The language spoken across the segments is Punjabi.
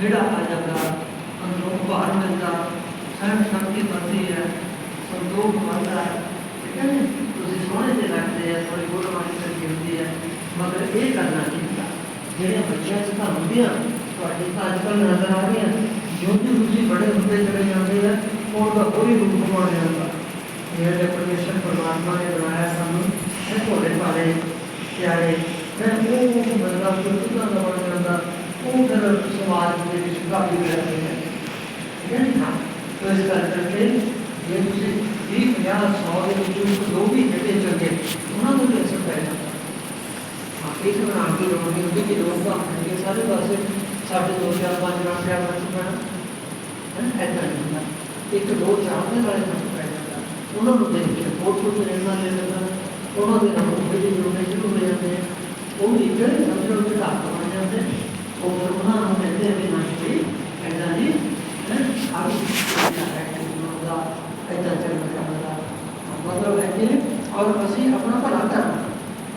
ਖੇੜਾ ਆ ਜਾਂਦਾ ਅੰਦਰੋਂ ਭਾਰ ਮਿਲਦਾ, ਸਹਿਣ ਸ਼ਕਤੀ ਵੱਧਦੀ ਹੈ, ਸੰਤੋਖ ਵੱਧਦਾ ਹੈ। ਠੀਕ ਹੈ ਨੀ? ਤੁਸੀਂ ਸੋਹਣੇ ਤੇ ਲੱਗਦੇ ਆ ਥੋੜੀ ਗੁੱਡ ਮਾਰਕੀਟ ਕਰਦੀ ਹੁੰਦੀ ਹੈ। ਮਗਰ ਇਹ ਕਰਨਾ ਚਾਹੀਦਾ ਜਿਹੜੇ ਬੱਚਿਆਂ ਚ ਤਾਂ ਹੁੰਦੀਆਂ, ਤੁਹਾਡੇ ਤਾਂ ਅੱਜ ਕੱਲ੍ਹ ਨਜ਼ਰ ਆ ਰਹੀਆਂ। ਜੋ ਵੀ ਤੁਸੀਂ ਬੜੇ ਹੁੰਦੇ ਚਲੇ ਜਾਂਦੇ ਆ ਉਹਦਾ ਕੋਈ ਰੂਪ ਬਣ ਜਾਂਦਾ ਇਹ ਜੇ ਪਰਮੇਸ਼ਰ ਪਰਮਾਤਮਾ ਨੇ ਬਣਾਇਆ ਸਾਨੂੰ, ਇਹ ਭੋਲੇ ਭਾਲੇ ਪਿਆਰੇ। ਫਿਰ ਉਹ ਬੰਦਾ ਜੋ ਕਿਦਾਂ ਬਣ ਜਾਂਦਾ ਉਹ ਫਿਰ ਸਮਾਜ ਦੇ ਵਿੱਚ ਕਾਫੀ ਰਹਿੰਦੇ ਹੈ ਠੀਕ ਹੈ ਨਾ ਤੋ ਇਸ ਕਰਕੇ ਜੇ ਤੁਸੀਂ ਵੀ 50 100 ਦੇ ਵਿੱਚੋਂ ਦੋ ਵੀ ਜਿਹੜੇ ਚੰਗੇ ਉਹਨਾਂ ਨੂੰ ਲੈ ਸਕਦੇ ਹੋ ਆਪੇ ਤੋਂ ਬਣਾ ਕੇ ਲੋੜ ਨਹੀਂ ਹੁੰਦੀ ਕਿ ਲੋਕ ਤਾਂ ਆਪਣੇ ਸਾਰੇ ਪਾਸੇ ਸਾਡੇ ਦੋ ਚਾਰ ਪੰਜ ਨਾਲ ਪਿਆਰ ਬਣ ਚੁੱਕਾ ਹੈ ਐਦਾਂ ਨਹੀਂ ਹੁੰਦਾ ਇੱਕ ਦੋ ਚਾਹਣੇ ਵਾਲੇ ਬਣ ਪੈ ਜਾਂਦਾ ਉਹਨਾਂ ਨੂੰ। ਦੇਖ ਕੇ ਬਹੁਤ ਕੁਝ ਰਹਿਣਾ ਲੈ ਲੈਂਦਾ ਉਹਨਾਂ ਦੇ ਨਾਲ ਉਹ ਵੀ ਜੁੜਨੇ ਸ਼ੁਰੂ ਹੋ ਜਾਂਦੇ ਆ ਉਹ ਵੀ ਇੱਕ ਸਮਝੋ ਕਿ ਹੱਥ ਬਣ ਜਾਂਦੇ ਉਹ ਫਿਰ ਉਹਨਾਂ ਨੂੰ ਕਹਿੰਦੇ ਆ ਵੀ ਨਾ ਜੀ ਐਦਾਂ ਨਹੀਂ ਹੈ ਆਹ ਦਾ ਐਦਾਂ ਚੱਲਣਾ ਚਾਹੀਦਾ ਮਤਲਬ ਹੈ ਕਿ ਔਰ ਅਸੀਂ ਆਪਣਾ ਭਲਾ ਕਰਨਾ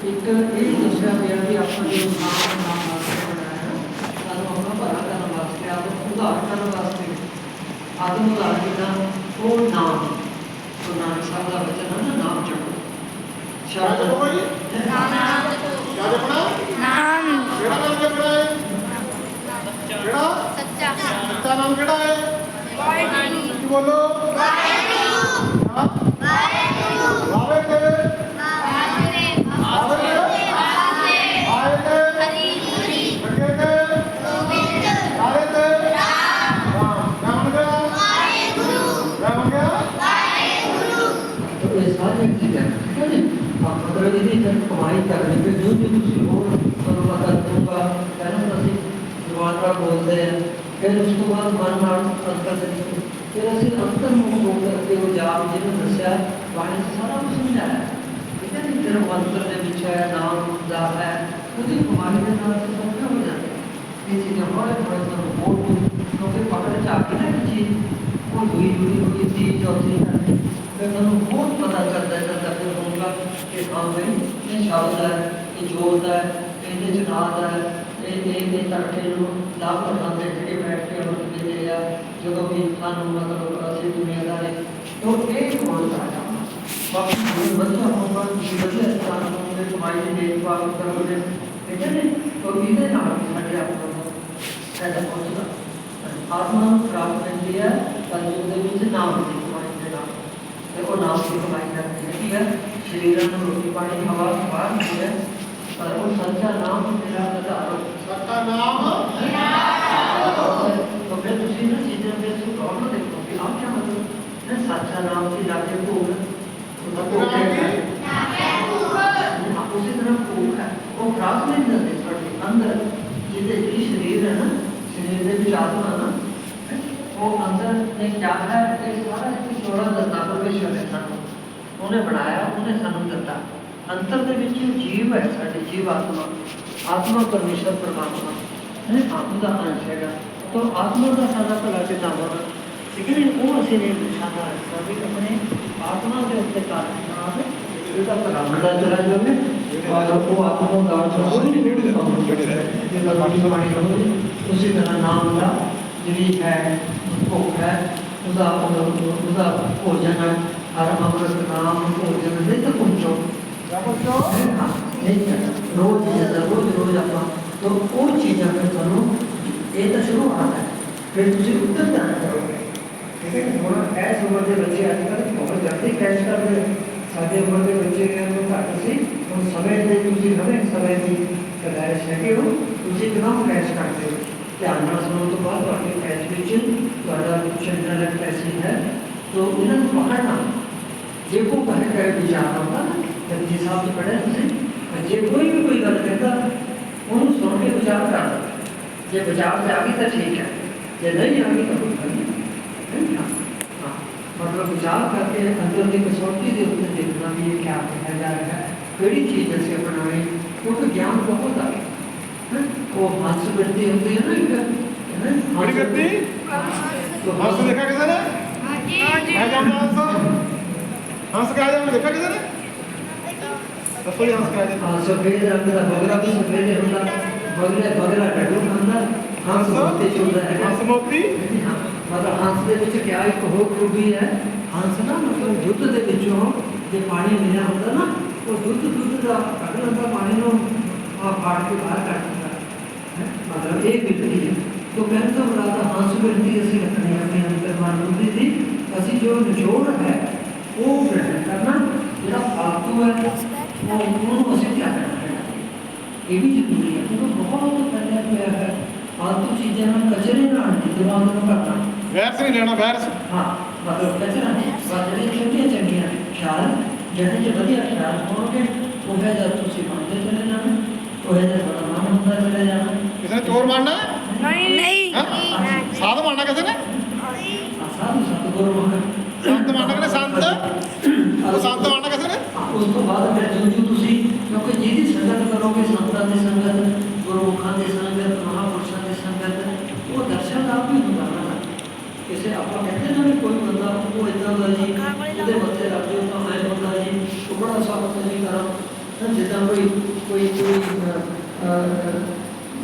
ਇੱਕ ਇਹ ਦੱਸਿਆ ਗਿਆ ਵੀ ਆਪਾਂ ਜੋ ਨਾਮ ਨਾਮ ਵਾਸਤੇ ਬਣਾਇਆ ਹੈ, ਸਾਨੂੰ ਆਪਣਾ ਭਲਾ ਕਰਨ ਵਾਸਤੇ ਆਪ ਉਧਾਰ ਕਰਨ ਵਾਸਤੇ ਆਦਮ ਉਧਾਰ ਕੀਤਾ ਉਹ ਨਾਮ ਉਹ ਨਾਮ ਸਾਹਿਬ ਦਾ ਵਚਨ ਹੈ ਨਾਮ ਜਪੋ। ਜੀ? ਨਾਮ ਕਿਆ ਜਪਣਾ ਨਾਮ ਕਿਹੜਾ ਨਾਮ ਜਪਣਾ ਹੈ ਕਿਹੜਾ? ਸੱਚਾ ਸੱਚਾ ਨਾਮ ਕਿਹੜਾ ਹੈ? ਵਾਹਿਗੁਰੂ ਬੋਲੋ ਵਾਹਿਗੁਰੂ ਵਾਹਿਗੁਰੂ। ਜ਼ੁਬਾਨ ਨਾਲ ਬੋਲਦੇ ਆ, ਫਿਰ ਉਸ ਤੋਂ ਬਾਅਦ ਮਨ ਨਾਲ ਅੰਤਰ ਦੇ ਵਿੱਚ ਫਿਰ ਅਸੀਂ ਅੰਤਰ ਨੂੰ ਹੋ ਕਰਕੇ ਉਹ ਜਾਪ ਜਿਹਨੂੰ ਦੱਸਿਆ, ਬਾਣੀ 'ਚ ਸਾਰਾ ਕੁਝ ਸਮਝਾਇਆ ਠੀਕ ਹੈ ਨੀ? ਜਿਹੜਾ ਮੰਤਰ ਦੇ ਵਿੱਚ ਹੈ ਨਾਮ ਦਾ ਹੈ, ਉਹਦੀ ਕਮਾਈ ਦੇ ਨਾਲ ਅਸੀਂ ਸੌਖਾ ਹੋ ਜਾਂਦੇ ਹਾਂ। ਇਹ ਚੀਜ਼ਾਂ ਹੌਲੀ ਹੌਲੀ ਤੁਹਾਨੂੰ ਬਹੁਤ ਕਿਉਂਕਿ ਪਕੜ ਚ ਆ ਕੇ ਨਾ ਇੱਕ ਚੀਜ਼, ਉਹ ਦੂਈ ਦੂਈ ਹੋਈ ਤੀਜੀ ਚੌਥੀ ਕਰਨੀ ਫਿਰ ਤੁਹਾਨੂੰ ਬਹੁਤ ਪਤਾ ਚੱਲਦਾ ਹੈ ਜਦ ਤੱਕ ਹੋਊਗਾ ਕਿ ਹਾਂ ਬਈ, ਇਹ ਸ਼ਬਦ ਹੈ, ਇਹ ਜੋਤ ਹੈ, ਇਹਦੇ ਚ ਨਾਦ ਹੈ ਇਹ ਇਹ ਇਹ ਤੜਕੇ ਲਾਭ ਉਠਾਉਂਦੇ ਜਿਹੜੇ ਬੈਠ ਕੇ ਉਹ ਕਹਿੰਦੇ ਆ, ਜਦੋਂ ਵੀ ਸਾਨੂੰ ਮਤਲਬ ਅਸੀਂ ਦੁਨੀਆਦਾਰੀ ਤੋਂ ਇਹ ਕੋਲ ਆ ਬਾਕੀ ਜੇ ਬੱਚਾ ਹੋਊਗਾ ਤੁਸੀਂ ਵਧੀਆ ਸਥਾਨ ਹੋਵੇ ਕਮਾਈ ਦੀ ਦੇਖਭਾਲ ਕਰੋਗੇ ਠੀਕ ਹੈ ਤਾਂ ਇਹਦੇ ਨਾਲ ਸਾਡੇ ਆਪ ਨੂੰ ਫਾਇਦਾ ਪਹੁੰਚਦਾ। ਆਤਮਾ ਨੂੰ ਪ੍ਰਾਪਤ ਹੁੰਦੀ ਹੈ ਪਰ ਉਹਦੇ ਵਿੱਚ ਨਾਮ ਦੀ ਕਮਾਈ ਦੇ ਨਾਲ, ਤੇ ਉਹ ਨਾਮ ਦੀ ਕਮਾਈ ਕਰਦੀ ਹੈ। ਕੀ ਸਰੀਰਾਂ ਨੂੰ ਰੋਟੀ ਪਾਣੀ, ਹਵਾ ਬਾਹਰ ਹੁੰਦੀ ਸਰਵ ਸੰਤਾ ਨਾਮ ਮੇਰਾ ਆਧਾਰ ਸਤਾ ਨਾਮ ਮੇਰਾ ਆਧਾਰ ਤਾਂ ਫਿਰ ਤੁਸੀਂ ਨਾ ਚੀਜ਼ਾਂ ਦੇ ਸੁਭਾਅ ਨੂੰ ਦੇਖੋ ਕਿ ਆਪ ਕੀ ਮਤਲਬ ਹੈ ਸੱਚਾ ਨਾਮ ਦੀ ਲਾਗੇ ਭੋਗ ਉਹਦਾ ਭੋਗ ਹੈ ਉਸੇ ਤਰ੍ਹਾਂ ਭੋਗ ਹੈ ਉਹ ਪ੍ਰਾਸ ਨਹੀਂ ਦਿੰਦੇ ਤੁਹਾਡੇ ਅੰਦਰ ਜਿਹਦੇ ਜਿਹੜੀ ਸਰੀਰ ਹੈ ਨਾ ਸਰੀਰ ਦੇ ਵਿੱਚ ਆਤਮਾ ਨਾ ਉਹ ਅੰਦਰ ਨੇ ਕਿਆ ਹੈ ਕਿ ਸਾਰਾ ਕੁਝ ਛੋੜਾ ਦਿੱਤਾ ਪਰਮੇਸ਼ਰ ਨੇ ਸਾਨੂੰ। ਉਹਨੇ ਬਣਾਇਆ, ਉਹਨੇ ਸਾਨੂੰ ਦਿੱਤਾ। ਅੰਤਰ ਦੇ ਵਿੱਚ ਜੀਵ ਹੈ ਸਾਡੇ ਜੀਵ ਆਤਮਾ। ਆਤਮਾ ਪਰਮੇਸ਼ਰ ਪਰਮਾਤਮਾ। ਹੈ ਆਤਮਾ ਦਾ ਅੰਸ਼ ਹੈਗਾ। ਤਾਂ ਆਤਮਾ ਦਾ ਸਾਡਾ ਭਲਾ ਕਿੱਦਾਂ ਹੋਣਾ? ਠੀਕ ਉਹ ਅਸੀਂ ਨੇ ਨਿਸ਼ਾਨਾ ਰੱਖਿਆ ਆਪਣੇ ਆਤਮਾ ਦੇ ਉੱਤੇ ਕਾਰਨ ਨਾਲ ਇਹਦਾ ਭਲਾ ਹੁੰਦਾ ਚਲਾ ਜਾਵੇ ਔਰ ਉਹ ਆਤਮਾ ਦਾ ਕੋਈ ਨਹੀਂ ਜਿਹੜੀ ਕੰਮ ਜਿਹਦਾ ਬਾਣੀ ਬਾਣੀ ਕਰੋ ਉਸੇ ਤਰ੍ਹਾਂ ਨਾਮ ਦਾ ਜਿਹੜੀ ਹੈ ਭੁੱਖ ਹੈ, ਉਹਦਾ ਉਹਦਾ- ਭੋਜਨ ਹੈ। ਹਰ ਅੰਮ੍ਰਿਤ ਨਾਮ ਭੋਜਨ ਦੇ ਤੱਕ ਪਹੁੰਚੋ ਨਹੀਂ ਕਰਨਾ ਰੋਜ਼ ਜਦੋਂ ਰੋਜ਼ ਰੋਜ਼ ਆਪਾਂ ਤਾਂ ਉਹ ਚੀਜ਼ਾਂ ਫਿਰ ਤੁਹਾਨੂੰ ਇਹ ਤਾਂ ਸ਼ੁਰੂ ਆਣਾ ਹੈ ਫਿਰ ਤੁਸੀਂ ਉੱਤਰ ਜਾਣਾ ਕਰੋਗੇ ਠੀਕ ਹੈ ਹੁਣ ਐਸ ਉਮਰ ਦੇ ਬੱਚੇ ਅੱਜ ਕੱਲ੍ਹ ਬਹੁਤ ਜਲਦੀ ਕੈਚ ਕਰਦੇ ਨੇ। ਸਾਡੇ ਉਮਰ ਦੇ ਬੱਚੇ ਨੂੰ ਘੱਟ ਸੀ ਹੁਣ ਸਮੇਂ ਦੇ ਤੁਸੀਂ ਨਵੇਂ ਸਮੇਂ ਦੀ ਕਦਾਇਸ਼ ਹੈ ਕਿ ਉਹ ਤੁਸੀਂ ਕਿੰਨਾ ਕੈਚ ਕਰਦੇ ਹੋ ਧਿਆਨ ਨਾਲ ਸੁਣਨ ਤੋਂ ਬਾਅਦ ਤੁਹਾਡੇ ਕੈਚ ਵਿੱਚ ਤੁਹਾਡਾ ਜਨਰਲ ਪੈਸਿੰਗ ਹੈ तो ਇਹਨਾਂ ਨੂੰ ਪਕੜਨਾ ਜੇ ਕੋ ਕਹੇ ਕਰੇ ਵਿਚਾਰ ਹੁੰਦਾ ਨਾ ਜਪਜੀ ਸਾਹਿਬ ਜੀ ਪੜ੍ਹੇ ਤੁਸੀਂ ਤਾਂ ਜੇ ਕੋਈ ਵੀ ਕੋਈ ਗੱਲ ਕਹਿੰਦਾ ਉਹਨੂੰ ਸੁਣ ਕੇ ਵਿਚਾਰ ਕਰ ਜੇ ਵਿਚਾਰ ਤੇ ਆ ਗਈ ਤਾਂ ਠੀਕ ਹੈ ਜੇ ਨਹੀਂ ਆ ਗਈ ਤਾਂ ਕੋਈ ਗੱਲ ਨਹੀਂ ਹੈ ਨਾ? ਹਾਂ ਮਤਲਬ ਵਿਚਾਰ ਕਰਕੇ ਅੰਦਰ ਦੀ ਕਸੌਟੀ ਦੇ ਉੱਤੇ ਦੇਖਣਾ ਵੀ ਇਹ ਕਿਆ ਕਿਹਾ ਜਾ ਰਿਹਾ ਹੈ ਕਿਹੜੀ ਚੀਜ਼ ਅਸੀਂ ਅਪਣਾਉਣੀ ਕਿਉਂਕਿ ਗਿਆਨ ਬਹੁਤ ਆ ਹੈਂ? ਉਹ ਹੰਸ ਬਿਰਤੀ ਹੁੰਦੀ ਹੈ ਨਾ ਇੱਕ ਹੈਂ? ਕਿਹੜੀ ਬਿਰਤੀ? तो ਹੰਸ ਦੇਖਿਆ ਕਿਸੇ ਨੇ ਹਾਂਜੀ ਹੈ ਹਾਂ ਬਗਰਾ ਵੀ ਹੀ। ਹੈ ਹਾਂ, ਦੇ ਵਿੱਚ ਕਿਆ ਇੱਕ ਹੋਰ ਖੂਬੀ ਹੈ ਹੰਸ ਨਾ ਮਤਲਬ ਦੁੱਧ ਦੇ ਵਿੱਚੋਂ ਜੇ ਪਾਣੀ ਮਿਲਿਆ ਹੁੰਦਾ ਨਾ ਉਹ ਦੁੱਧ ਦੁੱਧ ਦਾ ਕੱਢ ਲੈਂਦਾ ਪਾਣੀ ਨੂੰ ਆ ਫਾੜ ਕੇ ਬਾਹਰ ਕੱਢ ਦਿੰਦਾ। ਹੈ? ਮਤਲਬ ਇਹ ਬਿਰਤੀ ਹੈ। ਤੋਂ ਮੁਰਾਦ ਹੰਸ ਬਿਰਤੀ ਅਸੀਂ ਰੱਖਣੀ ਹੈ ਦੀ ਅਸੀਂ ਜੋ ਨਿਚੋੜ ਹੈ ਉਹ ਜਿਹੜਾ ਫਾਲਤੂ ਹੈ ਉਹ ਉਹਨੂੰ ਅਸੀਂ ਤਿਆਗ ਕਰਨਾ ਹੈ? ਇਹ ਵੀ ਜ਼ਰੂਰੀ ਹੈ ਕਿਉਂਕਿ ਬਹੁਤ ਪਹਿਲਾਂ ਪਿਆ ਹੈ? ਫਾਲਤੂ ਚੀਜ਼ਾਂ ਨਾਲ ਕਚਰੇ ਨਾਲ ਨਹੀਂ ਦਿਮਾਗ ਨੂੰ ਕਰਨਾ ਵੈਰਸ ਨਹੀਂ ਲੈਣਾ ਵੈਰਸ ਹਾਂ ਮਤਲਬ ਕਚਰਾ ਨਹੀਂ ਪਰ ਜਿਹੜੇ ਚੰਗੀਆਂ ਚੰਗੀਆਂ ਖਿਆਲ ਜਿਹੜੇ ਜੇ ਵਧੀਆ ਖਿਆਲ ਹੋਣਗੇ ਉਹ ਹੈ ਜਦ ਤੁਸੀਂ ਮੰਨਦੇ ਚਲੇ ਜਾਣਾ ਉਹ ਹੈ ਜਦ ਬੜਾ ਮਨ ਹੁੰਦਾ ਚਲੇ ਜਾਣਾ। ਕਿਸੇ ਨੇ ਚੋਰ ਬਣਨਾ ਨਹੀਂ ਨਹੀਂ। ਹੈ? ਸਾਧ ਬਣਨਾ ਕਿਸੇ ਨੇ? ਸਾਧੂ ਸਤਿਗੁਰੂ ਮਹਾਰਾਜ। ਸੰਤ ਬਣਨਾ ਕਿਸੇ ਸੰਤ? ਉਹ ਸੰਤ ਬਣਨਾ ਕਿਸੇ ਨੇ? ਉਸ ਤੋਂ ਬਾਅਦ ਫਿਰ ਜਿਉਂ ਜਿਉਂ ਤੁਸੀਂ ਕਿਉਂਕਿ ਜਿਹਦੀ ਸੰਗਤ ਕਰੋਗੇ ਸੰਤਾਂ ਦੀ ਸੰਗਤ ਗੁਰਮੁਖਾਂ ਦੀ ਸੰਗਤ ਮਹਾਪੁਰਸ਼ਾਂ ਦੀ ਸੰਗਤ ਉਹ ਦਰਸ਼ਨ ਆਪ ਹੀ ਹੁੰਦਾ ਨਾ। ਕਿਸੇ ਆਪਾਂ ਕਹਿੰਦੇ ਨਾ ਵੀ ਕੋਈ ਬੰਦਾ ਉਹ ਇਦਾਂ ਦਾ ਜੀ ਉਹਦੇ ਮੱਥੇ ਲੱਗ ਜਾਓ ਤਾਂ ਮੈਂ ਬੰਦਾ ਜੀ ਉਹ ਬੜਾ ਸਾਬਤ ਨਹੀਂ ਕਰਾਂ। ਤਾਂ ਜਿੱਦਾਂ ਕੋਈ ਕੋਈ ਕੋਈ ਅਹ, ਅਹ,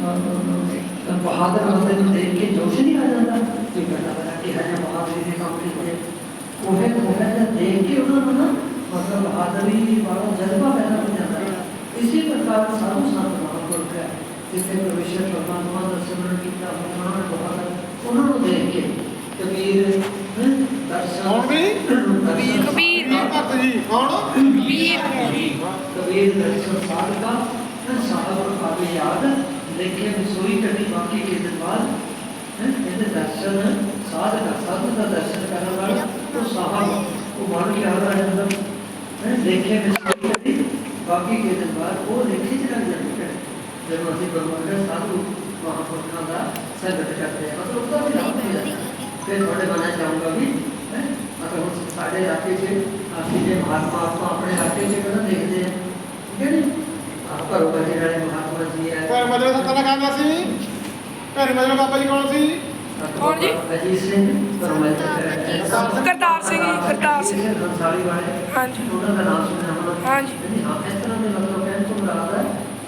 ਅਹ, ਬਹਾਦਰ ਬੰਦੇ ਨੂੰ ਦੇਖ ਕੇ ਜੋਸ਼ ਨਹੀਂ ਆ ਜਾਂਦਾ ਕੋਈ ਕਹਿੰਦਾ ਬਣਾ ਕਿ ਹੈ ਬਹਾਦਰੀ ਦੇ ਕੰਮ ਕੀਤੇ ਉਹ ਹੈ ਉਹ ਹੈ ਜਦ ਦੇਖ ਕੇ ਉਹਨਾਂ ਨੂੰ ਨਾ ਮਤਲਬ ਬਹਾਦਰੀ ਵਾਲਾ ਜਜ਼ਬਾ ਪੈਦਾ ਹੋ ਜਾਂਦਾ ਹੈ ਇਸੇ ਪ੍ਰਕਾਰ ਸਾਧੂ ਸੰਤ ਮਹਾਂਪੁਰਖ ਹੈ ਜਿਸੇ ਪਰਮੇਸ਼ਰ ਪਰਮਾਤਮਾ ਦਾ ਸਿਮਰਨ ਕੀਤਾ ਉਹਨਾਂ ਨੇ ਦੇਖ ਕੇ ਕਬੀਰ ਹੈਂ, ਦਰਸ਼ਨ? ਕਬੀਰ ਕਬੀਰ। ਭਗਤ ਜੀ ਕੌਣ ਵੀਰ ਕਬੀਰ ਦਰਸ਼ਨ ਸਾਧਕਾ ਸਾਹਿਬ ਪਾਵੇ ਯਾਦ ਦੇਖੇ ਸੋਈ ਕਟੀ ਬਾਕੀ ਕੇ ਦਿਨ ਬਾਅਦ ਹੈਂ, ਇਹਦੇ ਦਰਸ਼ਨ ਸਾਧਕਾ ਸਾਧੂ ਦਾ ਦਰਸ਼ਨ ਕਰਨ ਵਾਲਾ ਉਹ ਸਾਹਿਬ ਉਹ ਮਨ ਕੇ ਆ ਰਿਹਾ ਜਾਂਦਾ ਹੈ ਦੇਖੇ ਸੋਈ ਕਟੀ ਬਾਕੀ ਕੇ ਦਿਨ ਬਾਅਦ ਉਹ ਦੇਖੇ ਚ ਲੱਗ ਜਾਂਦੇ ਹੈ। ਜਦੋਂ ਅਸੀਂ ਗੁਰਮਤਿ ਸਾਧੂ ਮਹਾਂਪੁਰਖਾਂ ਦਾ ਸੰਗਤ ਕਰਦੇ ਹਾਂ ਮਤਲਬ ਉਹਦਾ ਵੀ ਲਾਭ ਹੋ। ਜਾਂਦਾ ਹੈ। ਫਿਰ ਤੁਹਾਡੇ ਮਨਾਂ ਚ ਆਊਗਾ ਵੀ ਹੈ ਮਤਲਬ ਹੁਣ ਸਾਡੇ ਇਲਾਕੇ 'ਚ ਅਸੀਂ ਜੇ ਮਹਾਤਮਾ ਆਪਾਂ ਆਪਣੇ ਇਲਾਕੇ 'ਚ ਕਿਹੜਾ ਦੇਖਦੇ ਆ ਠੀਕ ਹੈ ਨੀ ਆਹ ਘਰੋਂ ਬਜੇ ਵਾਲੇ ਮਹਾਤਮਾ ਜੀ ਹੈ। ਪਰ ਮਦਰੇ ਸੰਤਾਂ ਦਾ ਕਹਿੰਦਾ ਸੀ? ਘਰ ਮਦਰੇ ਬਾਬਾ ਜੀ ਕੌਣ ਸੀ? ਕੌਣ ਜੀ? ਅਜੀਤ ਸਿੰਘ ਘਰੋਂ ਬਜੇ ਕਰਤਾਰ ਸਿੰਘ ਜੀ, ਕਰਤਾਰ ਸਿੰਘ। ਹੰਸਾਲੀ ਵਾਲੇ ਹਾਂਜੀ ਉਹਨਾਂ ਦਾ ਨਾਮ ਸੁਣਿਆ ਹੋਣਾ ਹਾਂਜੀ। ਨਹੀਂ, ਹਾਂ ਇਸ ਤਰ੍ਹਾਂ ਦੇ ਮਤਲਬ ਕਹਿਣ ਤੋਂ ਮੁਰਾਦ ਹੈ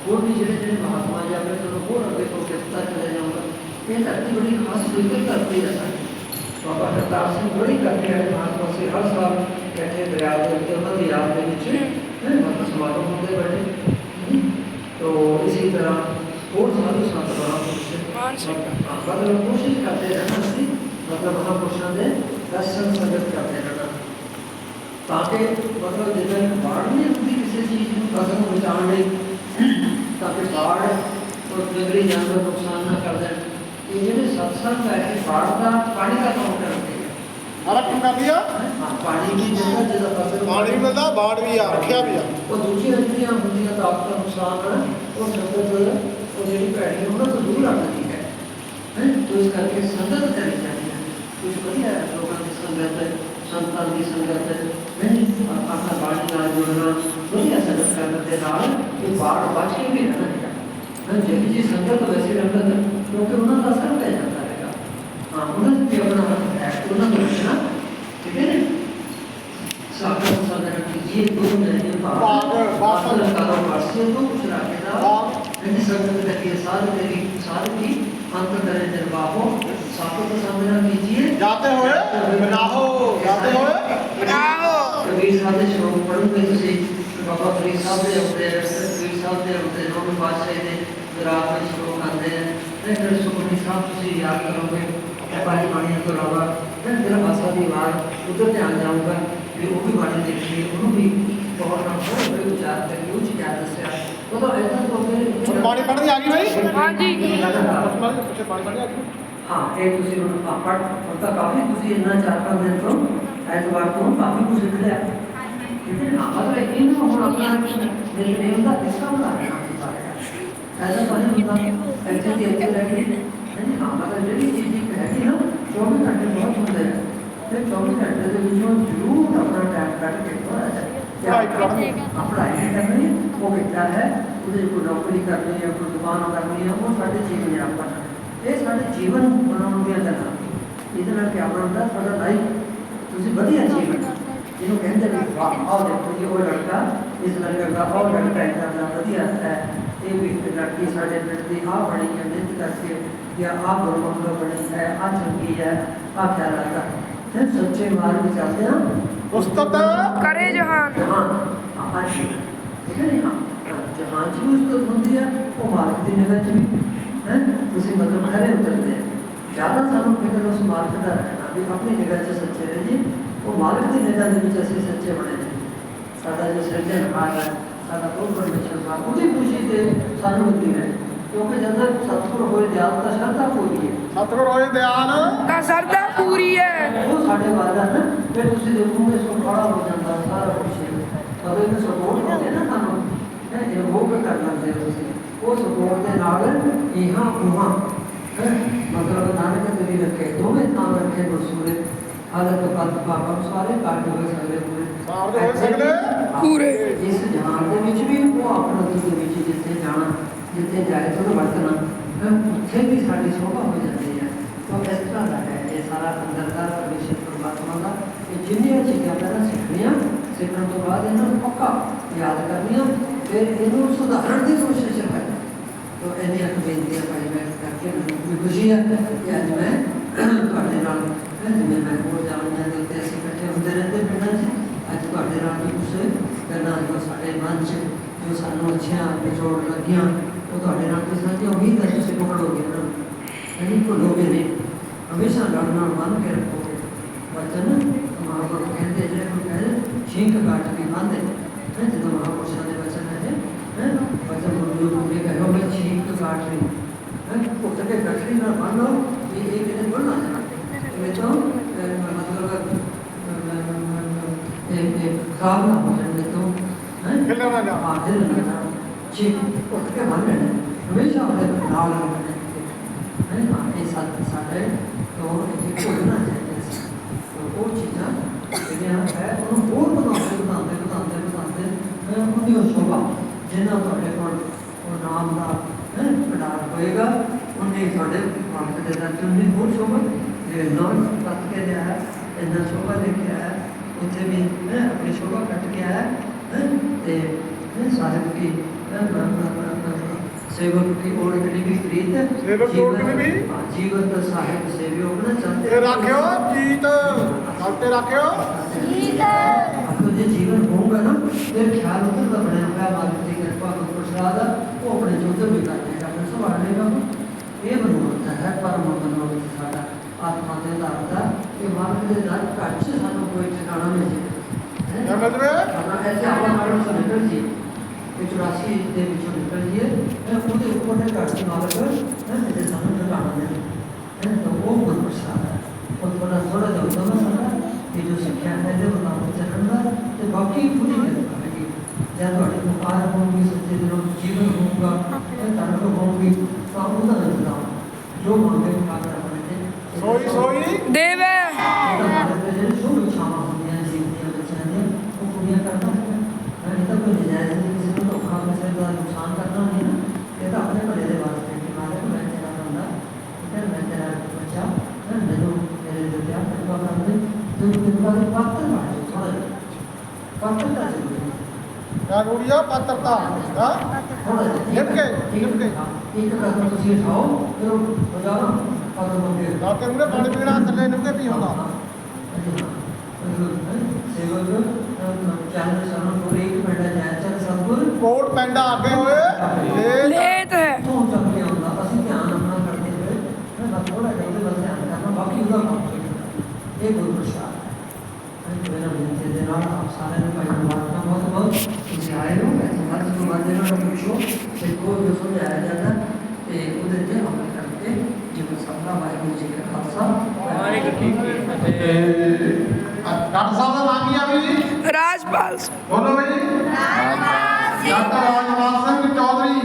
ਹੋਰ ਵੀ ਜਿਹੜੇ ਜਿਹੜੇ ਮਹਾਤਮਾ ਜੀ ਆਪਣੇ ਤੋਂ ਹੋਰ ਅੱਗੇ ਤੋਂ ਕਿਸਤਾ ਚਲੇ ਜਾਊਗਾ ਇਹ ਧਰਤੀ ਬੜੀ ਖਾਸ ਫਿਕਰ ਕਰਦੀ ਹੈ ਸਾਡੀ ਬਾਬਾ ਕਰਤਾਰ ਸਿੰਘ ਬੜੀ ਕਰਕੇ ਆਏ ਮਹਾਤਮਾ ਸੇ ਹਰ ਸਾਲ ਕਹਿੰਦੇ ਦਰਿਆ ਦੇ ਉੱਤੇ ਉਹਨਾਂ ਦੀ ਯਾਦ ਦੇ ਵਿੱਚ ਹੈ ਮਤਲਬ ਸਮਾਗਮ ਹੁੰਦੇ ਬੜੇ ਤੋ ਇਸੇ ਤਰ੍ਹਾਂ ਹੋਰ ਸਾਧੂ ਸੰਤ ਬਣਾ ਹਾਂਜੀ। ਮਤਲਬ ਕੋਸ਼ਿਸ਼ ਕਰਦੇ ਰਹਿਣਾ ਮਤਲਬ ਮਹਾਂਪੁਰਸ਼ਾਂ ਦੇ ਦਰਸ਼ਨ ਕਰਦੇ ਰਹਿਣਾ ਤਾਂ ਕਿ ਮਤਲਬ ਜਿੱਦਾਂ ਬਚਾਉਣ ਲਈ ਤਾਂ ਕਿ ਬਾੜ ਜੰਗਲੀ ਜਾਨਵਰ ਨੁਕਸਾਨ ਨਾ ਕਰ ਦੇਣ ਇਹ ਜਿਹੜੇ ਸਤਸੰਗ ਹੈ ਇਹ ਬਾੜ ਦਾ ਪਾਣੀ ਦਾ ਕੰਮ ਕਰਦੇ ਹੈ ਸਾਰਾ ਕੰਮ ਕਰ ਲਿਆ ਹਾਂ, ਪਾਣੀ ਦੀ ਜਗ੍ਹਾ ਜਿਹਦਾ ਫਸਲ ਪਾਣੀ ਵੀ ਮਿਲਦਾ ਬਾੜ ਵੀ ਆ ਰੱਖਿਆ ਵੀ ਆ ਉਹ ਹੁੰਦੀਆਂ ਤਾਂ ਨੁਕਸਾਨ ਸੰਗਤ ਉਹ ਜਿਹੜੀ ਉਹਨਾਂ ਤੋਂ ਦੂਰ ਰੱਖਦੀ ਹੈ ਉਸ ਕਰਕੇ ਸੰਗਤ ਕਰੀ ਜਾਂਦੀ ਹੈ ਕੁਝ ਵਧੀਆ ਲੋਕਾਂ ਦੀ ਸੰਗਤ ਹੈ ਸੰਤਾਂ ਦੀ ਸੰਗਤ ਹੈ ਮੈਂ ਆਪਣਾ ਬਾਣੀ ਨਾਲ ਜੁੜਨਾ ਵਧੀਆ ਸੰਗਤ ਕਰਨ ਦੇ ਨਾਲ ਇਹ ਬਾੜ ਬਚ ਕੇ ਵੀ ਰਹਿਣਾ ਹੈ ਹਾਂ ਜਿਹੀ ਜੀ ਸੰਗਤ ਵੈਸੀ ਰਹਿਣਾ ਕਿਉਂਕਿ ਉਹਨਾਂ ਦਾ ਅਸਰ ਪੈ ਜਾਂਦਾ ਹੈਗਾ ਹਾਂ ਉਹਨਾਂ ਤੇ ਆਪਣਾ ਐਕਟ ਉਹਨਾਂ ਨੂੰ ਰੱਖਣਾ ਠੀਕ ਹੈ ਸਾਡਾ ਸਾਧਨ ਕੀ ਇਹ ਦੋ ਨਹੀਂ ਪਾਪ ਪਾਪ ਕਰੋ ਪਾਸੇ ਤੋਂ ਕੁਝ ਰੱਖਣਾ ਜਿਹੜੀ ਸੰਗਤ ਕਰਕੇ ਸਾਧ ਤੇਰੀ ਸਾਧ ਦੀ ਅੰਤ ਕਰੇ निर्वाहो साधु को समझना कीजिए ਜਾਤੇ ਹੋਏ ਬਨਾਹੋ ਜਾਤੇ ਹੋਏ ਬਣਾਓ कबीर साहब ਦੇ ਸ਼ਲੋਕ ਪੜ੍ਹੋਗੇ ਤੁਸੀਂ ਤੇ ਬਾਬਾ ਫਰੀਦ ਸਾਹਿਬ ਦੇ ਆਉਂਦੇ ਆ ਕਬੀਰ ਸਾਹਿਬ ਦੇ ਆਉਂਦੇ ਨੌਵੇਂ ਪਾਤਸ਼ਾਹ ਦੇ ਦਰਾਜ ਦੇ ਸ਼ਲੋਕ ਆਉਂਦੇ ਆ ਤੇ ਫਿਰ ਸੁਖਮਨੀ ਸਾਹਿਬ ਤੁਸੀਂ ਯਾਦ ਕਰੋਗੇ ਇਹ ਪਾਣੀ ਬਾਣੀ ਤੋਂ ਇਲਾਵਾ ਫਿਰ ਜਿਹੜਾ ਭਾਸ਼ਾ ਦੀ ਵਾਰ ਉਧਰ ਧਿਆਨ ਜਾਊਗਾ ਵੀ ਉਹ ਵੀ ਬਾਣੀ ਦੇਖੀਏ ਉਹਨੂੰ ਵੀ ਬਹੁਤ ਨਾ ਬਹੁਤ ਬੜੇ ਉਚਾਰ ਕਰੀਏ ਉੱਚ ਕਿਆ ਦੱਸਿਆ ਉਦੋਂ ਐਦਾਂ ਤੋਂ ਹੁਣ ਪਾਣੀ ਪੜਦੀ ਆ ਗਈ ਬਈ? ਹਾਂਜੀ। ਪਾਣੀ ਪੜਦੀ ਆ ਗਈ ਹਾਂ ਇਹ ਤੁਸੀਂ ਹੁਣ ਪਾਪੜ ਹੁਣ ਤਾਂ ਕਾਫੀ ਤੁਸੀਂ ਇੰਨਾ ਚਾਰ ਪੰਜ ਦਿਨ ਤੋਂ ਐਤਵਾਰ ਤੋਂ ਕਾਫੀ ਕੁਝ ਸਿੱਖ ਲਿਆ। ਠੀਕ ਹੈ ਨਾ? ਮਤਲਬ ਇਹਨੂੰ ਹੁਣ ਆਪਣਾ ਨਿਰਣੇਮ ਦਾ ਹਿੱਸਾ ਬਣਾ ਲੈਣਾ ਐਸਾ ਤਾਂ ਨਹੀਂ ਹੁੰਦਾ ਐਸੇ ਦੀ ਰਹਿ ਗਈ ਨਹੀਂ ਹਾਂ ਮਤਲਬ ਜਿਹੜੀ ਚੀਜ਼ ਦੀ ਹੈਗੀ ਨਾ 24 ਘੰਟੇ ਬਹੁਤ ਹੁੰਦੇ ਆ। ਤੇ 24 ਘੰਟੇ ਦੇ ਵਿੱਚੋਂ ਜ਼ਰੂਰ ਆਪਣਾ ਟਾਈਮ ਕੱਢ ਕੇ ਥੋੜਾ ਜਿਹਾ ਪੜ੍ਹਾਈ ਕਰਨੀ। ਆਪਣਾ ਇਹ ਕਰਨੀ ਉਹ ਕਿੱਦਾਂ ਹੈ ਉਹਦੇ ਕੋਈ ਨੌਕਰੀ ਕਰਨੀ ਹੈ ਕੋਈ ਦੁਕਾਨ ਕਰਨੀ ਹੈ ਉਹ ਸਾਡੇ ਜੀਵਨ ਯਾਪਨ ਇਹ ਸਾਡੇ ਜੀਵਨ ਬਣਾਉਣ ਦੀਆਂ ਗੱਲਾਂ ਇਹਦੇ ਨਾਲ ਕੀ ਬਣਦਾ ਸਾਡਾ ਲਾਈਫ ਤੁਸੀਂ ਵਧੀਆ ਜੀਵਨ ਜਿਹਨੂੰ ਕਹਿੰਦੇ ਨੇ ਵਾਹ ਆਹ ਦੇਖੋ ਜੀ ਉਹ ਲੜਕਾ ਇਸ ਲੜਕੇ ਦਾ ਉਹ ਲੜਕਾ ਇੰਨਾ ਦਾ ਵਧੀਆ ਹੈ ਇਹ ਵੀ ਲੜਕੀ ਸਾਡੇ ਪਿੰਡ ਦੀ ਆ ਬਣੀ ਹੈ ਨਿਤ ਕਰਕੇ ਜਾਂ ਆ ਗੁਰਮੁਖ ਬਣੀ ਹੈ ਆ ਚੰਗੀ ਹੈ ਆ ਖਿਆਲ ਰੱਖਦਾ ਤੇ ਸੱਚੇ ਮਾਰਗ ਵਿੱਚ ਚੱਲਦੇ ਹਾਂ ਉਸਤਤ ਕਰੇ ਜਹਾਨ। ਜਹਾਨ ਆਕਾਸ਼ ਠੀਕ ਹੈ ਹਾਂ। ਜਹਾਨ ਵੀ ਉਸ ਹੁੰਦੀ ਹੈ ਉਹ ਮਾਰਗ ਦੀ ਨਿਗਾਹ ਚ ਵੀ। ਹੈ? ਤੁਸੀਂ ਮਤਲਬ ਖਰੇ ਉਤਰਦੇ ਆ। ਜ਼ਿਆਦਾ ਸਾਨੂੰ ਫਿਕਰ ਉਸ ਮਾਰਗ ਦਾ ਰਹਿਣਾ ਵੀ ਆਪਣੀ ਨਿਗਾਹ ਚ ਸੱਚੇ ਰਹੇ ਜੀ। ਉਹ ਮਾਰਗ ਦੀ ਨਿਗਾਹ ਦੇ ਵਿੱਚ ਅਸੀਂ ਸੱਚੇ ਬਣੇ ਜੀ ਸਾਡਾ ਜੋ ਸਿਰਜਣਹਾਰ ਹੈ ਸਾਡਾ ਬਹੁਤ ਪਰਮੇਸ਼ਰ ਸਾਹਿਬ ਉਹਦੀ ਖੁਸ਼ੀ ਤੇ ਸਾਨੂੰ ਹੁੰਦੀ ਹੈ ਕਿਉਂਕਿ ਜਦੋਂ ਸਤਿਗੁਰ ਹੋਏ ਦਿਆਲ ਤਾਂ ਸ਼ਰਧਾ ਕੋਈ ਹੈ। ਸਤਿਗੁਰ ਹੋਏ ਦਿਆਲ। ਤਾਂ ਸਰਦਾ ਪੂਰੀ ਹੈ। ਉਹ ਸਾਡੇ ਵਾਦਾ ਨਾ ਫਿਰ ਤੁਸੀਂ ਦੇਖੋਗੇ ਸੋ ਖੜਾ ਹੋ ਜਾਂਦਾ ਸਾਰਾ ਕੁਝ ਕਦੇ ਵੀ ਸਪੋਰਟ ਹੁੰਦੇ ਨਾ ਤੁਹਾਨੂੰ ਇਹ ਇਹ ਉਹ ਵੀ ਕਰ ਲੈਂਦੇ ਹੋ ਤੁਸੀਂ। ਉਹ ਸਪੋਰਟ ਦੇ ਨਾਲ ਇਹਾਂ ਉਹਾਂ ਹੈਂ, ਮਤਲਬ ਨਾਨਕ ਤੇ ਵੀ ਰੱਖੇ ਦੋਵੇਂ ਨਾਮ ਰੱਖੇ ਮਸੂਰੇ ਹਾਲਤ ਪਤ ਪਾਪਾ ਸਾਰੇ ਕਾਟ ਹੋਏ ਸਗਲੇ ਪੂਰੇ। ਸਾਰ ਦੇ ਹੋਏ ਸਗਲੇ ਪੂਰੇ। ਇਸ ਜਹਾਨ ਦੇ ਵਿੱਚ ਵੀ ਉਹ ਆਪਣਾ ਦੇ ਵਿੱਚ ਜਿੱਥੇ ਜਾਣਾ। ਜਿੱਥੇ ਜਾਏ ਤੋਂ ਵਰਤਣਾ ਉੱਥੇ ਵੀ ਸਾਡੀ ਸ਼ੋਭਾ ਹੋ ਜਾਂਦੀ ਹੈ ਤਾਂ ਇਸ ਤਰ੍ਹਾਂ ਦਾ ਹੈ ਇਹ ਸਾਰਾ ਅੰਦਰ ਦਾ ਪਰਮੇਸ਼ਰ ਪਰਮਾਤਮਾ ਦਾ ਇਹ ਜਿੰਨੀਆਂ ਚੀਜ਼ਾਂ ਪਹਿਲਾਂ ਸਿੱਖਣੀਆਂ ਸਿੱਖਣ ਤੋਂ ਬਾਅਦ ਇਹਨਾਂ ਨੂੰ ਪੱਕਾ ਯਾਦ ਕਰਨੀਆਂ ਫਿਰ ਇਹਨੂੰ ਸੁਧਾਰਨ ਦੀ ਕੋਸ਼ਿਸ਼ ਕਰਨੀ ਤੋ ਇਹਨੇ ਇੱਕ ਬੇਨਤੀ ਭਾਈ ਮੈਂ ਕਰਕੇ ਮੈਨੂੰ ਖੁਸ਼ੀ ਹੈ ਕਿ ਅੱਜ ਮੈਂ ਤੁਹਾਡੇ ਨਾਲ ਜਿਵੇਂ ਮੈਂ ਹੋਰ ਜਾਣਿਆ ਦੇ ਉੱਤੇ ਅਸੀਂ ਇਕੱਠੇ ਹੁੰਦੇ ਰਹਿੰਦੇ ਪਿੰਡਾਂ 'ਚ ਅੱਜ ਤੁਹਾਡੇ ਨਾਲ ਵੀ ਕੁਛ ਕਰਨਾ ਜੋ ਸਾਡੇ ਮਨ 'ਚ ਜੋ ਸਾਨੂੰ ਅੱਛੀਆਂ ਵਿਚੋੜ ਲੱਗੀਆਂ ਉਹ ਤੁਹਾਡੇ ਨਾਲ ਕਿਸ ਤਰ੍ਹਾਂ ਦੀ ਉਮੀਦ ਹੈ ਤੁਸੀਂ ਪਕੜੋਗੇ ਨਾ ਨਹੀਂ ਭੁੱਲੋਗੇ ਨਹੀਂ ਹਮੇਸ਼ਾ ਲੜ ਨਾਲ ਮੰਨ ਕੇ ਰੱਖੋਗੇ ਵਚਨ ਮਹਾਂਪੁਰਖ ਕਹਿੰਦੇ ਜਿਹੜੇ ਨੂੰ ਕਹਿੰਦੇ ਛਿੰਕ ਕਾਟ ਕੇ ਬੰਦੇ ਹੈ ਜਦੋਂ ਮਹਾਂਪੁਰਸ਼ਾਂ ਦੇ ਵਚਨ ਹੈ ਹੈ ਵਚਨ ਮੌਜੂਦ ਹੁੰਦੇ ਕਹੋ ਮੈਂ ਛਿੰਕ ਕਾਟ ਰਹੀ ਹੈ ਉੱਠ ਕੇ ਗੱਠੜੀ ਨਾਲ ਬੰਨ ਲਓ ਇਹ ਇਹ ਕਿਤੇ ਬੋਲਣਾ ਜਾਣਾ ਇਹ ਤਾਂ ਅਹ, ਮਤਲਬ ਅਹ, ਇਹ ਇਹ ਖਰਾਬ ਨਾ ਹੋ ਜਾਵੇ ਜੀ ਉੱਠ ਕੇ ਬੰਨ ਹਮੇਸ਼ਾ ਉਹਦੇ ਨਾਲ ਹੈ ਨਾ ਇਹ ਸੱਤ ਸਾਡੇ ਤੋਂ ਇਹ ਭੁੱਲਣਾ ਚਾਹੀਦਾ ਸੀ ਉਹ ਚੀਜ਼ਾਂ ਜਿਹੜੀਆਂ ਹੈ ਉਹਨੂੰ ਹੋਰ ਬਣਾਉਂਦੇ ਬਣਾਉਂਦੇ ਬਣਾਉਂਦੇ ਬਣਾਉਂਦੇ ਉਹਦੀ ਉਹ ਸ਼ੋਭਾ ਜਿੰਨਾ ਤੁਹਾਡੇ ਕੋਲ ਉਹ ਨਾਮ ਦਾ ਹੈ ਭੰਡਾਰ ਹੋਏਗਾ ਉਹਨੇ ਤੁਹਾਡੇ ਮਾਲਕ ਦੇ ਦਰ ਹੋਰ ਸ਼ੋਭਾ ਜੇ ਨਾਮ ਤੱਕ ਕੇ ਲਿਆ ਹੈ ਇੰਨਾ ਸ਼ੋਭਾ ਦੇ ਕੇ ਆਇਆ ਉੱਥੇ ਵੀ ਹੈ ਆਪਣੀ ਸ਼ੋਭਾ ਕੱਟ ਕੇ ਆਇਆ ਹੈ ਹੈਂ, ਤੇ ਸਾਰੇ ਕੀ सेवक की ओर इतनी भी प्रीत सेवक की ओर इतनी भी जीवत साहिब सेवियों को चलते राखियो जीत चलते राखियो जीत अब जो जीवन होगा ना फिर ख्याल उधर अपने का मालिक की कृपा को प्रसाद वो अपने जो तो भी करने का फिर संभालने का ये बनवाता है परम मनोरथ साडा आत्मा ਦੇ ਦਰ ਦਾ ਇਹ ਮਾਨਵ ਦੇ ਦਰ ਕੱਚ ਸਾਨੂੰ ਕੋਈ ਟਿਕਾਣਾ ਨਹੀਂ ਹੈ ਮਤਲਬ ਹੈ ਐਸਾ ਆਪਾਂ ਇਹ 84 ਦੇ ਵਿੱਚੋਂ ਨਿਕਲ ਜੀਏ ਇਹ ਉਹਦੇ ਉੱਪਰ ਦੇ ਘੱਟ ਦੇ ਮਾਲਕ ਹੈ ਤੇ ਸਾਨੂੰ ਠਿਕਾਣਾ ਮਿਲੇ ਹੈ ਤਾਂ ਉਹ ਗੁਰ ਪ੍ਰਸਾਦ ਹੈ। ਉਹ ਥੋੜਾ ਥੋੜਾ ਜਿਹਾ ਉਦਮ ਸਾਡਾ ਇਹ ਜੋ ਸਿੱਖਿਆ ਹੈ ਇਹਦੇ ਮੁਤਾਬਕ ਚੱਲਣ ਦਾ ਤੇ ਬਾਕੀ ਪੂਰੀ ਕਿਰਪਾ ਹੈ ਜਦ ਤੁਹਾਡੇ ਮੁਕਾਰ ਹੋਣਗੇ ਸੱਚੇ ਦਿਲੋਂ ਜੀਵਨ ਹੋਊਗਾ ਇਹ ਤਰਨ ਹੋਊਗੀ ਤਾਂ ਉਹਦਾ ਨਾਮ ਜੋ ਮੰਗੇ ਮੁਕਾਰ ਆਪਣੇ ਤੇ ਸੋਈ ਸੋਈ। ਦੇਵੇ ਜਿਹੜੇ ਸ਼ੁਭ ਇੱਛਾਵਾਂ ਹੁੰਦੀਆਂ ਜੀਵਦੀਆਂ ਬੱਚਿਆਂ ਦੀਆਂ ਉਹ ਪੂਰੀਆਂ ਕਰਦਾ ਹੈ ਮੈਂ ਇਹ ਤਾਂ ਕੋਈ ਨਜਾਇਜ਼ ਨਹੀਂ ਕਿਸੇ ਨੂੰ ਧੋਖਾ ਕਿਸੇ ਦਾ ਨੁਕਸਾਨ ਕਰਨਾ ਨਹੀਂ ਨਾ ਇਹ ਤਾਂ ਆਪਣੇ ਭਲੇ ਦੇ ਵਾਸਤੇ ਕਿ ਮਾਰੇ ਮੈਂ ਤੇਰਾ ਬੰਦਾ ਫਿਰ ਮੈਂ ਤੇਰਾ ਬੱਚਾ ਮੈਂ ਮੈਨੂੰ ਮੇਰੇ ਦੇ ਪਿਆਰ ਕਰਵਾ ਕਰਦੇ ਤੂੰ ਮੈਨੂੰ ਬਾਰੇ ਪਾਤਰ ਮਾਰ ਥੋੜਾ ਜਿਹਾ ਪਾਤਰ ਦਾ ਜ਼ਰੂਰੀ ਹੈ ਕਿਆ ਰੂੜੀਆ ਪਾਤਰਤਾ ਹਾਂ ਥੋੜਾ ਜਿਹਾ ਲਿਪ ਕੇ, ਲਿਪ ਕੇ। ਹਾਂ, ਇੱਕ ਕਦਮ ਤੁਸੀਂ ਉਠਾਓ ਫਿਰ ਉਹ ਬਜਾਓ ਕਦਮ ਅੱਗੇ ਲਾ ਕੇ ਮੂਰੇ ਪਾਣੀ ਪੀਣਾ ਥੱਲੇ ਨਿੰਗੇ ਪੀ ਹੁੰਦਾ ਚੈਨਲ ਸਾਨੂੰ ਪੂਰੇ ਇੱਕ ਮਿੰਟ ਦਾ ਚੈਨਲ ਸਤਗੁਰ ਕੋਟ ਪੈਂਡਾ ਅੱਗੇ ਹੋਏ ਤੇ ਲੇਤ ਹੈ ਤੋਂ ਚੱਲ ਕੇ ਆਉਂਦਾ ਅਸੀਂ ਧਿਆਨ ਆਪਣਾ ਕਰਦੇ ਹੋਏ ਮੈਂ ਥੋੜਾ ਜਿਹਾ ਉਹਦੇ ਵੱਲ ਧਿਆਨ ਕਰਨਾ ਬਾਕੀ ਉਹਦਾ ਕੰਮ ਹੋਏਗਾ ਇਹ ਗੁਰੂ ਪ੍ਰਸਾਦ ਹੈ ਮੈਂ ਮੇਰਾ ਬੇਨਤੀ ਦੇ ਨਾਲ ਆਪ ਸਾਰਿਆਂ ਨੂੰ ਭਾਈ ਮੁਬਾਰਕਾਂ ਬਹੁਤ ਬਹੁਤ ਤੁਸੀਂ ਆਏ ਹੋ ਮੈਂ ਤੁਹਾਡੇ ਤੋਂ ਬਾਅਦ ਇਹਨਾਂ ਨੂੰ ਪੁੱਛੋ ਕਿ ਕੋਈ ਜੋ ਸਮਝਾਇਆ ਜਾਂਦਾ ਤੇ ਉਹਦੇ ਤੇ ਅਮਲ ਕਰਕੇ ਜੀਵਨ ਸਫਲਾ ਵਾਹਿਗੁਰੂ ਜੀ ਕਾ ਖਾਲਸਾ ਵਾਹਿਗੁਰੂ ਜੀ ਕੀ ਫਤਿਹ ਡਾਕਟਰ ਸਾਹਿਬ ਦਾ ਨਾਮ ਕੀ ਆ ਵੀ ਰਾਜਪਾਲ ਸਿੰਘ। ਬੋਲੋ ਬਈ ਡਾਕਟਰ ਰਾਜਪਾਲ ਸਿੰਘ ਚੌਧਰੀ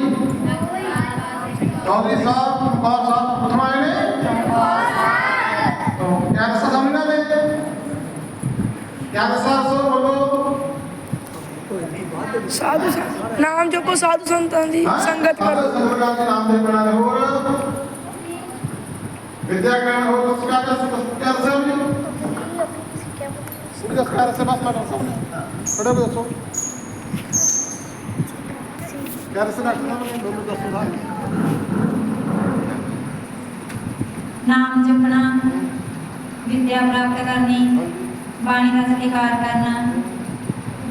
ਚੌਧਰੀ ਸਾਹਿਬ ਕੌਰ ਸਾਹਿਬ ਕਿੱਥੋਂ ਆਏ ਨੇ ਤੋਂ ਕਿਆ ਦੱਸਾਂ ਸਮਝਣਾ ਨੇ ਕਿਆ ਦੱਸਾਂ ਸੋ ਬੋਲੋ ਸਾਧੂ ਸੰਤ ਨਾਮ ਜਪੋ ਸਾਧੂ ਸੰਤਾਂ ਦੀ? ਸੰਗਤ ਕਰੋ। ਸੰਗਤਾਂ ਦੇ ਨਾਮ ਦੇ ਬਣਾ ਦੇ ਹੋਰ। ਵਿਦਿਆ ਗ੍ਰਹਿਣ ਹੋਰ ਕਿਆ ਦੱਸ ਕਿਆ ਦੱਸਾਂ ਜੀ ਪੂਰੀ ਦੱਸ ਕਰ ਸੇ ਬਸ ਮੈਂ ਦੱਸਾਂ ਖੜੇ ਹੋ ਕੇ ਦੱਸੋ। ਯਾਰ ਸੇ ਡਾਕਟਰ ਸਾਹਿਬ ਨੇ ਦੱਸੋ ਦਾ ਨਾਮ ਜਪਣਾ ਵਿਦਿਆ ਪ੍ਰਾਪਤ ਕਰਨੀ ਬਾਣੀ ਦਾ ਸਤਿਕਾਰ ਕਰਨਾ।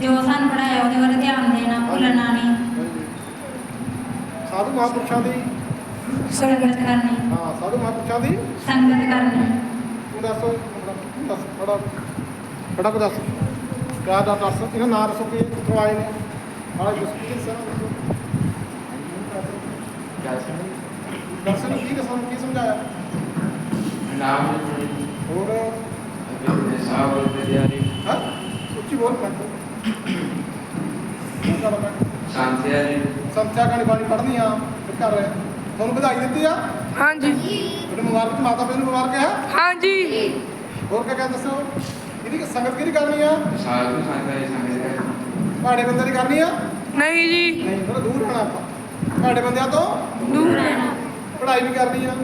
ਜੋ ਸਾਨੂੰ ਪੜਾਇਆ ਉਹਦੇ ਵੱਲ ਧਿਆਨ ਦੇਣਾ ਭੁੱਲਣਾ ਨਹੀਂ। ਸਾਧੂ ਮਹਾਂਪੁਰਸ਼ਾਂ ਦੀ? ਸੰਗਤ ਕਰਨੀ। ਹਾਂ ਸਾਧੂ ਮਹਾਂਪੁਰਸ਼ਾਂ ਦੀ? ਸੰਗਤ ਕਰਨੀ। ਤੂੰ ਦੱਸੋ ਦੱਸ ਖੜਾ ਖੜਾ ਕੋ ਦੱਸ। ਕਿਆ ਦਾ ਦੱਸ? ਇਹਨਾਂ ਨਾਂ ਦੱਸੋ ਕਿ ਕਿੱਥੋਂ ਆਏ ਨੇ? ਆਲੇ ਦੱਸੋ ਕੀ ਸਰ ਦਰਸ਼ਨ। ਨੂੰ ਕੀ ਦੱਸਾਂ ਕੀ ਸਮਝਾਇਆ? ਨਾਮ। ਹੋਰ? ਸਾਹਿਬ ਵਿਦਿਆਰੀ ਹਾਂ? ਉੱਚੀ ਬੋਲ ਮੈਂ ਰਿਹਾ ਸੰਤਿਆ ਜੀ। ਸੰਥਿਆ ਕਹਾਣੀ ਬਾਣੀ ਪੜ੍ਹਨੀ ਆ ਫਿਰ ਕਰ ਰਿਹਾ। ਤੁਹਾਨੂੰ ਵਧਾਈ ਦਿੱਤੀ ਆ? ਹਾਂਜੀ। ਤੁਹਾਡੇ ਮੁਬਾਰਕ ਮਾਤਾ ਪਿਤਾ ਨੂੰ ਮੁਬਾਰਕ ਹੈ। ਹਾਂਜੀ। ਹੋਰ ਕਿਆ ਕਹਿੰਦੇ ਦੱਸੋ? ਇਹਦੀ ਸੰਗਤ ਕਿਹਦੀ ਕਰਨੀ ਆ? ਸਾਧੂ ਸੰਤਾਂ ਦੀ ਸੰਗਤ ਪਹਾੜੇ ਬੰਦੇ ਦੀ ਕਰਨੀ ਆ? ਨਹੀਂ ਜੀ। ਨਹੀਂ ਥੋੜਾ ਦੂਰ ਰਹਿਣਾ ਆਪਾਂ। ਪਹਾੜੇ ਬੰਦਿਆਂ ਤੋਂ ਦੂਰ ਰਹਿਣਾ। ਪੜ੍ਹਾਈ ਵੀ ਕਰਨੀ ਆ।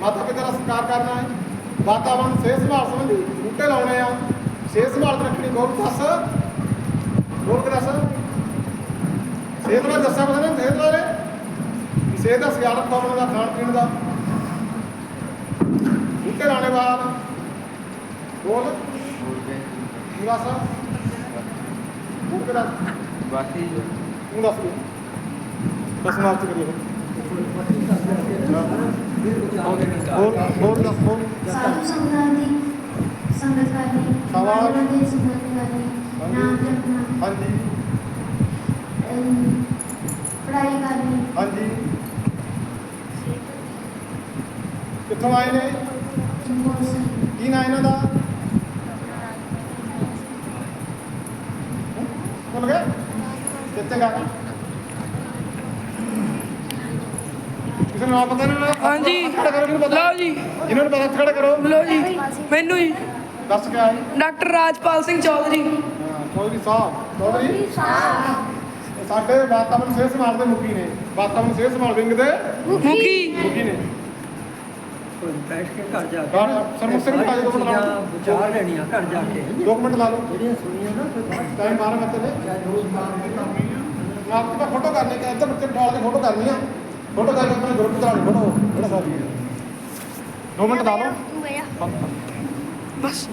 ਮਾਤਾ ਪਿਤਾ ਦਾ ਸਤਿਕਾਰ ਕਰਨਾ ਹੈ। ਵਾਤਾਵਰਣ ਸਿਹਤ ਸੰਭਾਲ ਸੰਬੰਧੀ ਬੂਟੇ ਲਾਉਣੇ ਆ। ਸਿਹਤ ਸੰਭਾਲ ਰੱਖਣੀ ਗੌਰ ਦੱਸ। ਗੌਰ ਕੇ ਦੱਸ ਸਿਹਤ ਬਾਰੇ ਦੱਸਿਆ ਪਤਾ ਨਹੀਂ ਸਿਹਤ ਬਾਰੇ? ਸਿਹਤ ਦਾ ਰੱਖੋ ਆਪਣਾ ਦਾ ਖਾਣ ਪੀਣ ਦਾ। ਬੂਟੇ ਲਾਉਣੇ ਬਾਅਦ ਬੋਲ। ਪੂਰਾ ਸਾ ਬੋਲ ਕੇ ਦੱਸ ਬਾਕੀ ਤੂੰ ਦੱਸ ਦੇ। ਦੱਸ ਨਾਲ ਚ ਕਰੀਏ ਹੋਰ ਹੋਰ ਦੱਸ ਹੋਰ। ਸਾਧੂ ਸੰਗਤਾਂ ਦੀ ਸੰਗਤ ਕਰਨੀ ਸਵਾਲ। ਦੀ ਸੰਗਤ ਕਰਨੀ। ਨਾਮ ਜਪਣਾ ਹਾਂਜੀ। ਅਮ, ਪੜ੍ਹਾਈ ਕਰਨੀ ਹਾਂਜੀ। ਕਿੱਥੋਂ ਆਏ ਨੇ? ਚੰਬੋਲ ਸਿੰਘ ਕੀ ਨਾਂ ਇਹਨਾਂ ਦਾ? ਭੁੱਲ ਗਏ? ਕਿੱਥੇ ਗਾ ਕਿਸੇ ਨੂੰ ਨਾਮ ਪਤਾ ਨਹੀਂ ਹਾਂਜੀ। ਖੜਾ ਕਰੋ ਜਿਹਨੂੰ ਪਤਾ। ਲਓ ਜੀ। ਜਿਹਨਾਂ ਨੂੰ ਪਤਾ ਖੜਾ ਕਰੋ। ਲਓ ਜੀ। ਮੈਨੂੰ ਜੀ। ਦੱਸ ਕੇ ਆਏ। ਡਾਕਟਰ ਰਾਜਪਾਲ ਸਿੰਘ ਚੌਧਰੀ। ਚੌਧਰੀ ਸਾਹਿਬ ਚੌਧਰੀ ਇਹ ਸਾਡੇ ਵਾਤਾਵਰਣ ਸਿਹਤ ਸੰਭਾਲ ਦੇ ਮੁਖੀ ਨੇ ਵਾਤਾਵਰਣ ਸਿਹਤ ਸੰਭਾਲ ਵਿੰਗ ਦੇ ਮੁਖੀ। ਮੁਖੀ ਨੇ। ਬੈਠ ਕੇ ਘਰ ਜਾ ਕੇ ਸਰਮੁਖ ਸਿੰਘ ਭਾਈ ਦੋ ਮਿੰਟ ਲਓ। ਵਿਚਾਰ ਲੈਣੀਆਂ ਘਰ ਜਾ ਕੇ। ਦੋ ਮਿੰਟ ਲਾ ਲਓ। ਜਿਹੜੀਆਂ ਸੁਣੀਆਂ ਨਾ ਕੋਈ ਟਾਈਮ ਬਾਰਾਂ ਮੱਤੇ ਦੇ ਆਪ ਤਾਂ ਫੋਟੋ ਕਰਨੀ ਹੈ ਇੱਧਰ ਬੱਚੇ ਬਿਠਾ ਕੇ ਫੋਟੋ ਕਰਨੀ ਆ। ਫੋਟੋ ਕਰਕੇ ਆਪਣੇ ਗਰੁੱਪ ਚੜਾ ਲਈ ਫੋਟੋ ਜਿਹੜਾ ਸਾਡੀ ਦੋ ਮਿੰਟ ਲਾ ਲਓ। ਬਸ।